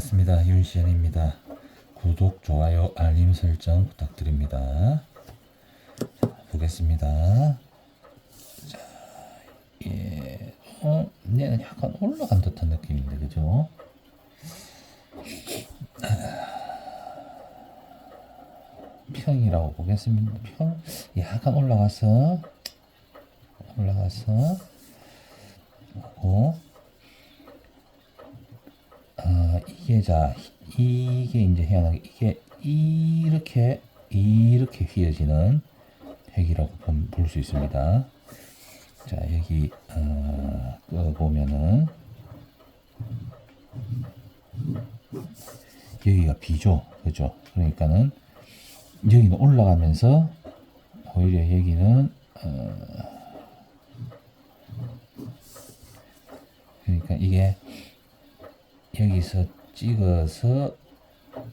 반갑습니다. 윤시현입니다. 구독, 좋아요, 알림 설정 부탁드립니다. 자, 보겠습니다. 자, 예, 어, 얘는 약간 올라간 듯한 느낌인데, 그죠? 평이라고 보겠습니다. 평, 약간 올라가서, 올라가서, 고 아, 이게 자, 이게 이제 희한하게 이게 이렇게 이렇게 휘어지는 핵이라고 볼 수 있습니다. 자, 여기 어, 끄 보면은 여기가 B죠, 그죠? 그러니까는 여기는 올라가면서 오히려 여기는 어, 그러니까 이게 여기서 찍어서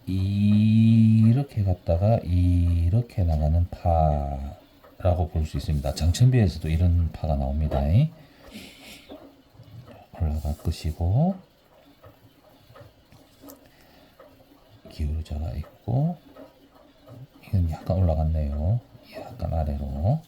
이렇게 갔다가 이렇게 나가는 파라고 볼 수 있습니다. 장천비에서도 이런 파가 나옵니다. 올라가 끄시고 기울자가 있고 이건 약간 올라갔네요. 약간 아래로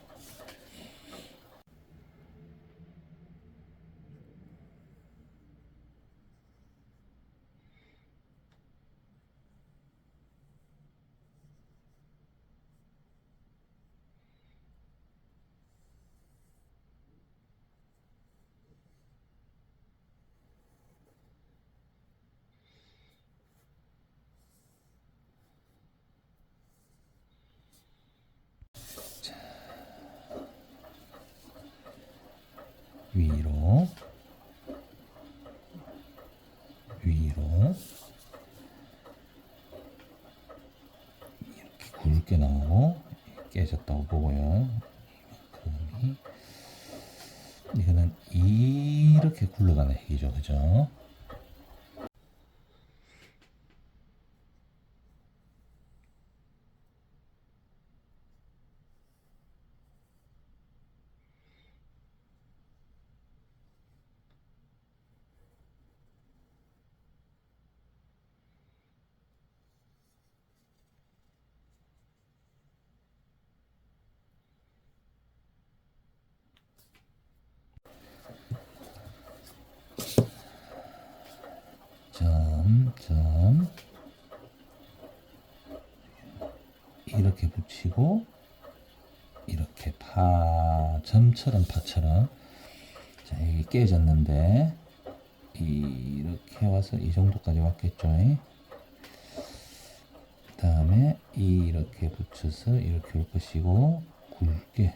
위로 이렇게 굵게 나오고 깨졌다고 보고요. 이거는 이렇게 굴러가는 핵이죠, 그죠? 점, 점. 이렇게 붙이고, 이렇게 파, 점처럼 파처럼. 자, 여기 깨졌는데, 이렇게 와서 이 정도까지 왔겠죠. 그 다음에 이렇게 붙여서 이렇게 올 것이고, 굵게,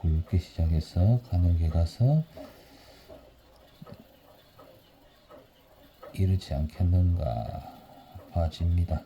굵게 시작해서 가늘게 가서, 이르지 않겠는가 봐집니다.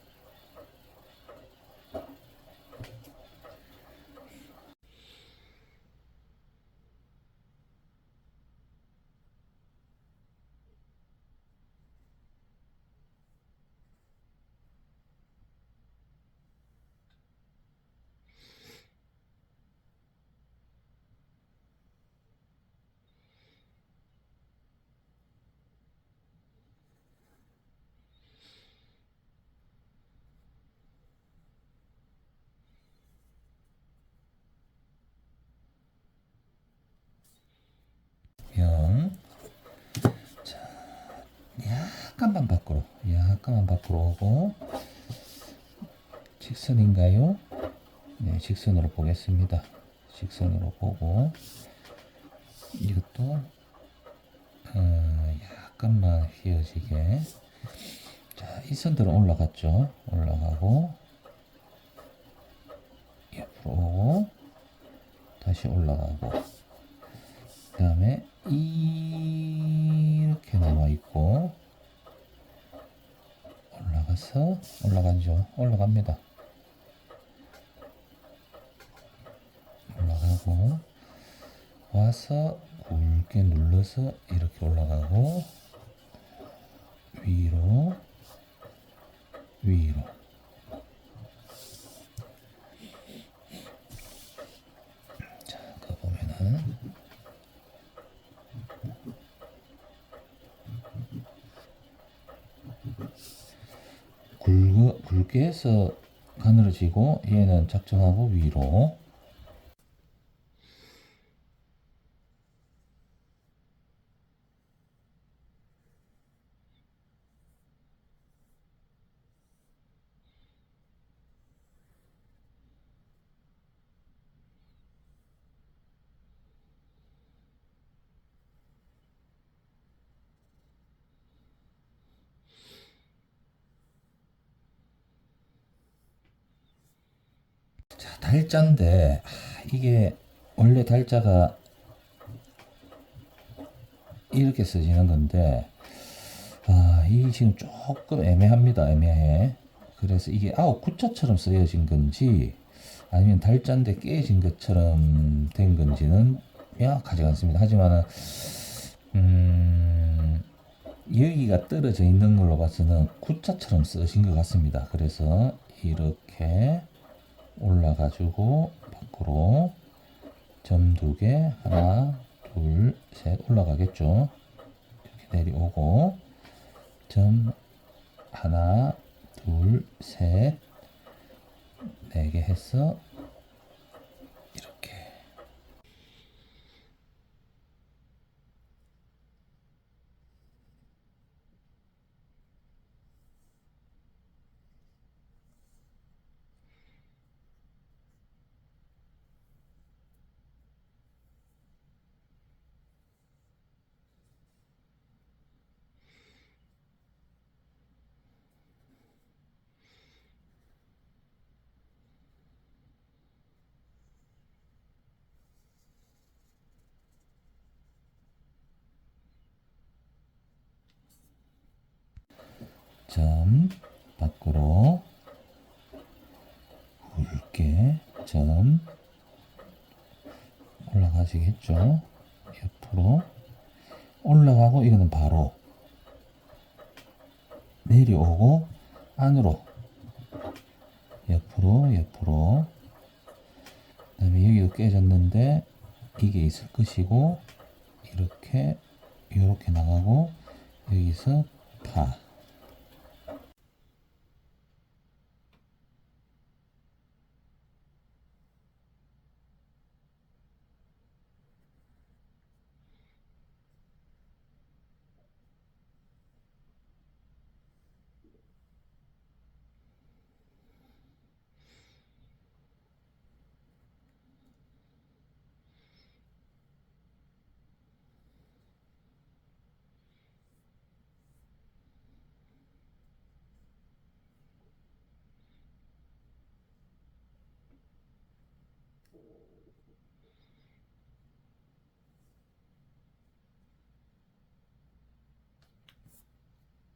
영. 자, 약간만 밖으로, 약간만 밖으로 오고, 직선인가요? 네, 직선으로 보겠습니다. 직선으로 보고, 이것도, 어, 약간만 휘어지게. 자, 이 선들은 올라갔죠? 올라가고, 옆으로 오고, 다시 올라가고, 그 다음에 이렇게 남아 있고 올라가서 올라가죠. 올라갑니다. 올라가고 와서 굵게 눌러서 이렇게 올라가고 위로 위로 자, 그 보면은 굵, 굵게 해서 가늘어지고 얘는 작정하고 위로 자, 달자인데 아, 이게 원래 달자가 이렇게 써지는 건데 아, 이 지금 조금 애매합니다. 애매해. 그래서 이게 아홉 구자처럼 쓰여진 건지 아니면 달자인데 깨진 것처럼 된 건지는 명확하지 않습니다. 하지만은 음, 여기가 떨어져 있는 걸로 봐서는 구자처럼 쓰신 것 같습니다. 그래서 이렇게 올라가지고 밖으로 점 두 개 하나 둘 셋 올라가겠죠? 이렇게 내려오고 점 하나 둘 셋 네 개 해서 점 밖으로 굵게 점 올라가시겠죠? 옆으로 올라가고 이거는 바로 내려오고 안으로 옆으로 옆으로. 그 다음에 여기도 깨졌는데 이게 있을 것이고 이렇게 이렇게 나가고 여기서 파